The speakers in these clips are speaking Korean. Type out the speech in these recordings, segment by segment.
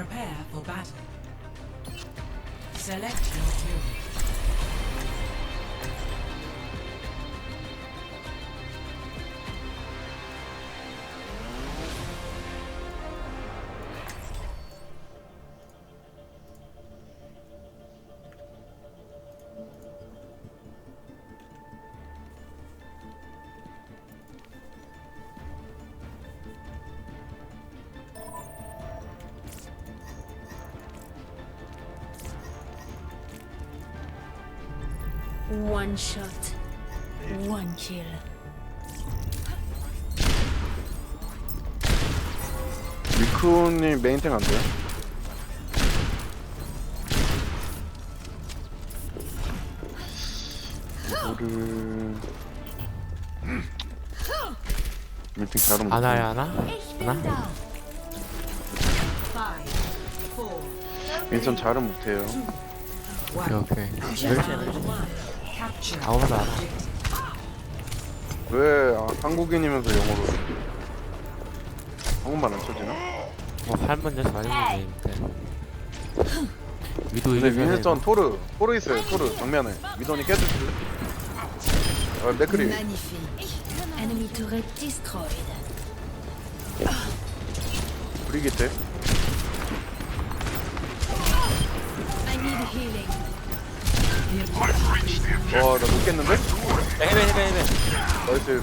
Prepare for battle. Select your hero. One shot, one kill. 미쿠님 메인탱 안 돼요? 이거를 메인탱 잘하면 하나야 하나? 하나? Five, four, 민선 잘은 못해요 오케이 오케이 Capture. 아무나 알아 왜 아, 한국인이면서 영어로 한국말 안 쳐지나? 뭐 할머니 녀석 아니면 되는데 위도 근데 이기면 윈스턴 토르 토르 있어요 토르 정면에 미돈이 깨주실래? 아 맥크리 Magnifique. Enemy turret destroyed. 브리기테 I need healing. 와 나 못겠는데? 헤베 헤베 헤베 나이스 힐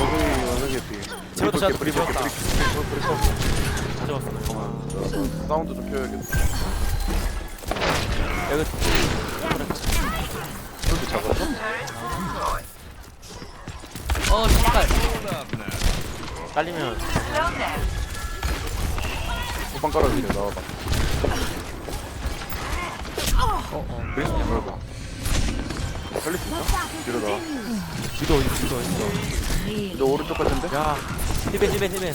원숭이 원숭이 피 제로도 샷, 브리 제로다. 브리 브리 브리 컷 가져왔어. 사운드 좀 켜야겠다. 여기 이렇게 작았어? 어 잠깐 깔리면. 호빵 깔아주세요 나와봐 어어 그래서 뭐야 살릴 수? 뒤로 나와 위도 어디 위도 어디 너 오른쪽 같은데? 야 힐벤 힐벤 힐벤.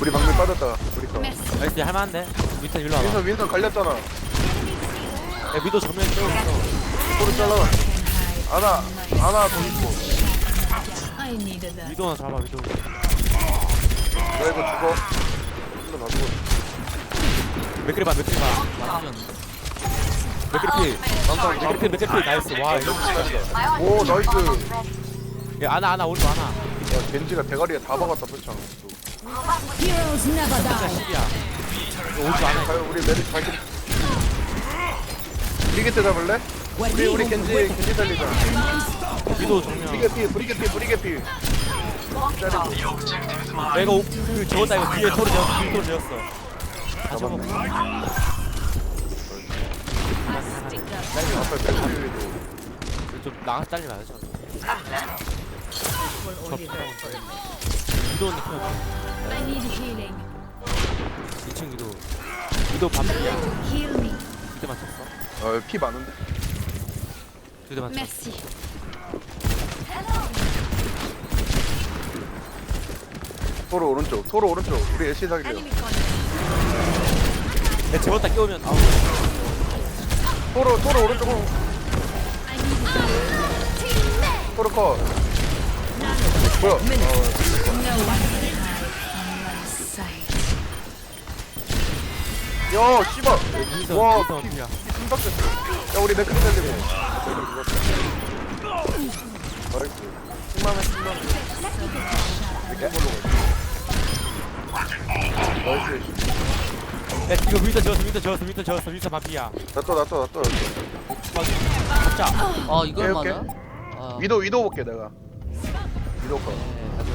우리 방금 빠졌다 우리 거. 나이스 할만한데? 위턴 일로 와봐. 윈선 윈선 갈렸잖아. 야 위도 정면 쭉 토르 잘라 하나 하나 더 있고. I needed that. 위도 하나 잡아 위도. 나 이거 죽어. 일로 다 죽어 맥그리 봐 맥그리 봐 맥그리 피 맥그리 피 맥그리 피 나이스. 와 이거 오 나이스. 야 아나 아나 오른쪽 아나. 야 겐지가 대가리에 다 박았다 표창. Heroes never die. 10이야. 이거 오른쪽 아나. 우리 메리 발길 브리게트 잡을래? 우리 우리 겐지 겐지 살리자. 위도 정면. 브리게피 브리게피 브리게피 야 이거 오- 그 저거다 이거. 뒤에 토르 지었어 뒤에 토르 지었어 다 저거 앞에 메리도 좀 나가서 잘리면 안 되죠 저 위도 언니 편 I need healing. 2층 위도 위도 반피야 Heal me. 두대 맞췄어 아피 많은데? 두대 맞췄어 Merci. 토르 오른쪽 토르 오른쪽 우리 애쉬 야 저거다 끼우면. 아우 토르 토르 오른쪽 I need healing. 토르 컷. 뭐야? 어. 야 씨발. 와 윈선 피, 깜빡했어. 야 우리 맥크리 살리고. 잘했어 10만원 10만원 이렇게 걸로 나이스 야 이거 윈선 지었어 윈선 지었어 윈선 지었어 윈선 반피야 놔둬 놔둬 놔둬 잡자 아 이걸 오케이, 맞아? 아, 위도 위도 볼게 내가 위도 거 네, 가져.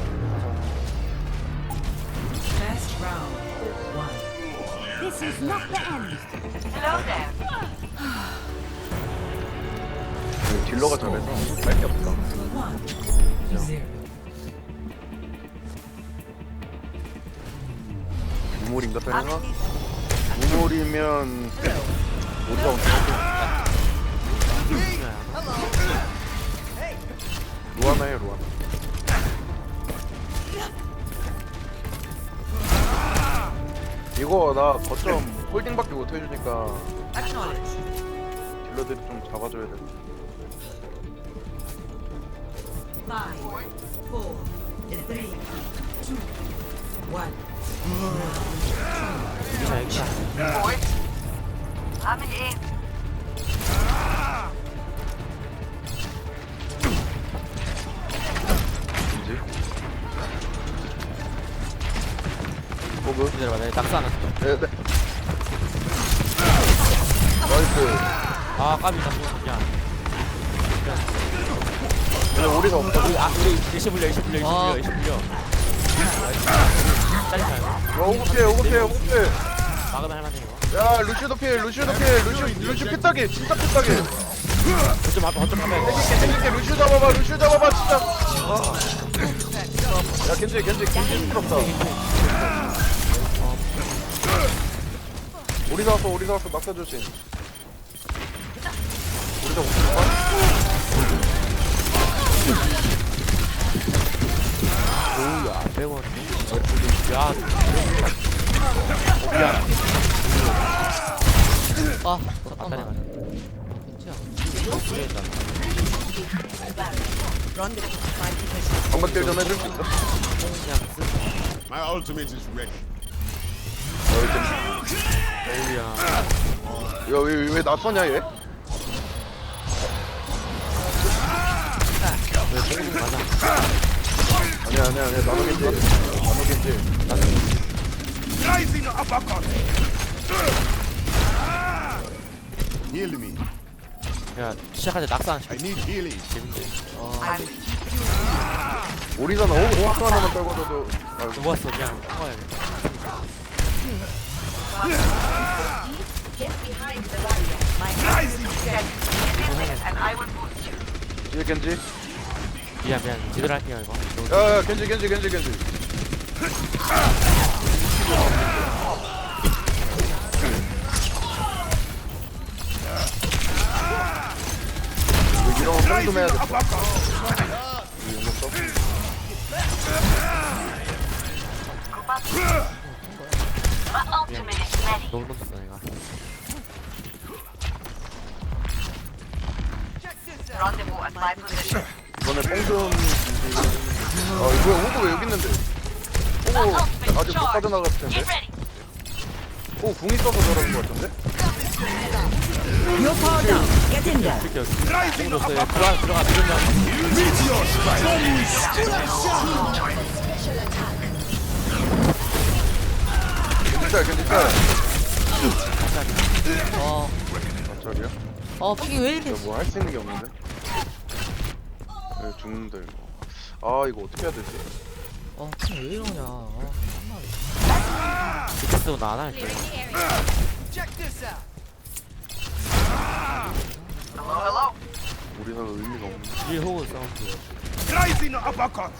Best round. One. 딜러가 잘해서 할게 없다 One. Zero. 우물인가 때려나? 우물이면 우리가 온다 루아나에 루아나. 이거 나 거점 홀딩밖에 못 해주니까 딜러들이 좀 잡아줘야 돼. Five, four, three, One. 자 여기다 이제. 호그. 기다려봐 내가 낙사 하나 줘 네, 네. 나이스. 아 까비 나 야. 근데 오리사 없다. 우리 아 우리 일시 불려 일시 불려 일시 불려 일시 불려 어, 피해, 피해, 호그 피해. 막으면 할만해 이거 야, 루시도 피해, 루시도 피해, 루시, 루시 피따기, 진짜 피따기. 거점 한번 거점 한번 땡길게, 땡길게, 루시 잡아봐, 루시 잡아봐, 진짜. 아. 야, 겐지, 겐지, 겐지 부럽다. 오리사 왔어, 오리사 왔어, 낙사 조심. 오리사 못 들어 가? 오야 100원 야 오야 아 잠깐만 방박질 좀 해줄 수 있어? My ultimate is ready. 오야 야, 왜, 낯서냐, 얘? 왜 뽕좀 가자 아니야, 아니야, 아니야, 나도 겐지. 나도 겐지. Rising uppercut. Heal me. 야 시작할 때 낙사 I 시켜 need healing. 오리사는 호그 호그 하나만 떨궈줘도. 아이고. 누구 왔어 그냥 꺼야겠다 뒤에 겐지. 미안 미안 제대로 할게요 이거 야, 야, 겐지, 겐지, 겐지, 겐지. 이거 이런 거 뽕좀 해야 돼. 이거 용목 써? 너무 던졌어 내가 이번에 뽕좀. 아, 이거 호구 왜 여기 있는데? 호구 아직 못 빠져나갔을 텐데. 호구 궁 있어서 저러는 거 같은데? 이렇게 여기 뽕 줬어요 들어가 들어가 미쳤냐 겐지 짤, 겐지 짤. 어, 아? 어 픽이 왜 이렇게 뭐할 수 있는 게 없는데? 야, 죽는다 이거. 아 이거 어떻게 해야 되지? 어 픽이 왜 이러냐 어, 이렇게 쓰고 나안 할게 우리나라 의미가 없네. 뒤에 호구 사운드 Rising uppercut.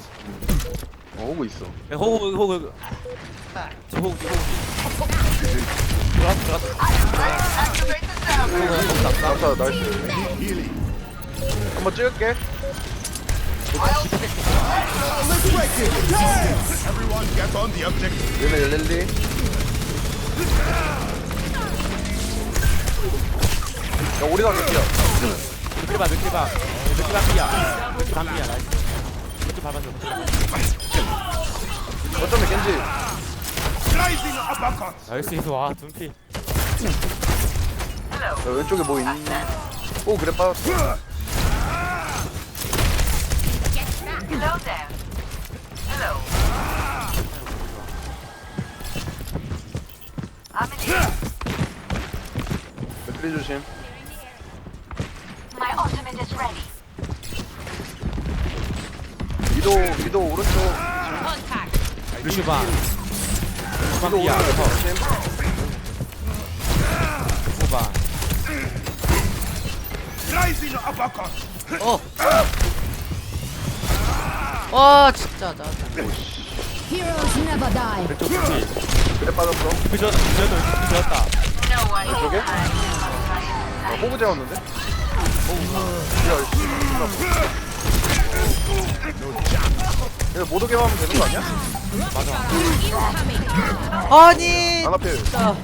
어 오고 있어. 야 호구 호구 저 호구 들어갔다 들어갔다 낙사 나이스. 한번 찍을게. 야 우리나라 몇이야? 몇킬 봐 몇킬 봐 몇킬 반피야 몇킬 반피야 나이스 몇킬 밟아줘 어쩌면 겐지. 나이스 이거 와 둔피 야, 왼쪽에 뭐 있니? 오 그래 빠졌어. 맥크리 조심. My ultimate is ready. 위도 위도 오른쪽. 루시 반 위도 반피야 오른쪽 조심. 호구 반 Rising uppercut. 어. 와 진짜 나 Heroes never die. 왼쪽 둔피 그래 빠졌어. 그 전, 그 전도 그 졌다 No one 왼쪽에? 아, 호구 재웠는데? 야, 씨. 이거 못 오게 하면 되는 거 아니야? 아니 안 앞에 진짜.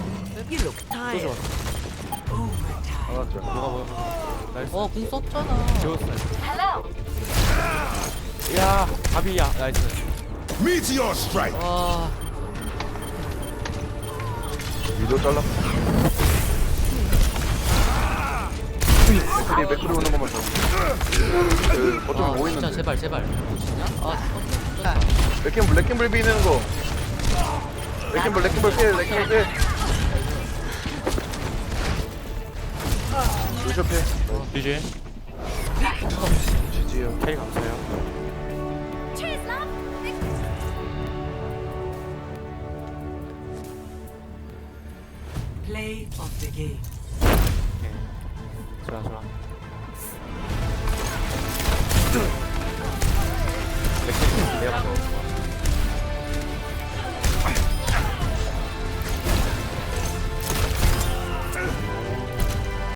알았죠. 뭐가 뭐야 나이스 어궁 썼잖아 재웠어. 야 밥이야 나이스 Meteor strike. 와 위도 잘라. 맥클이 맥클이 오는 것만 잡고. 그 아, 어쩌면 뭐 진짜 있는데. 제발 제발 아 죽었다 레킹볼 레킹볼 비는 거. 레킹볼 레킹볼 피해 레킹볼 피해. 루쇼 피해. GG 지지요. 캐리 감사해요 Play of the game. 오케이 좋아 좋아. 맥크리 내가 먼저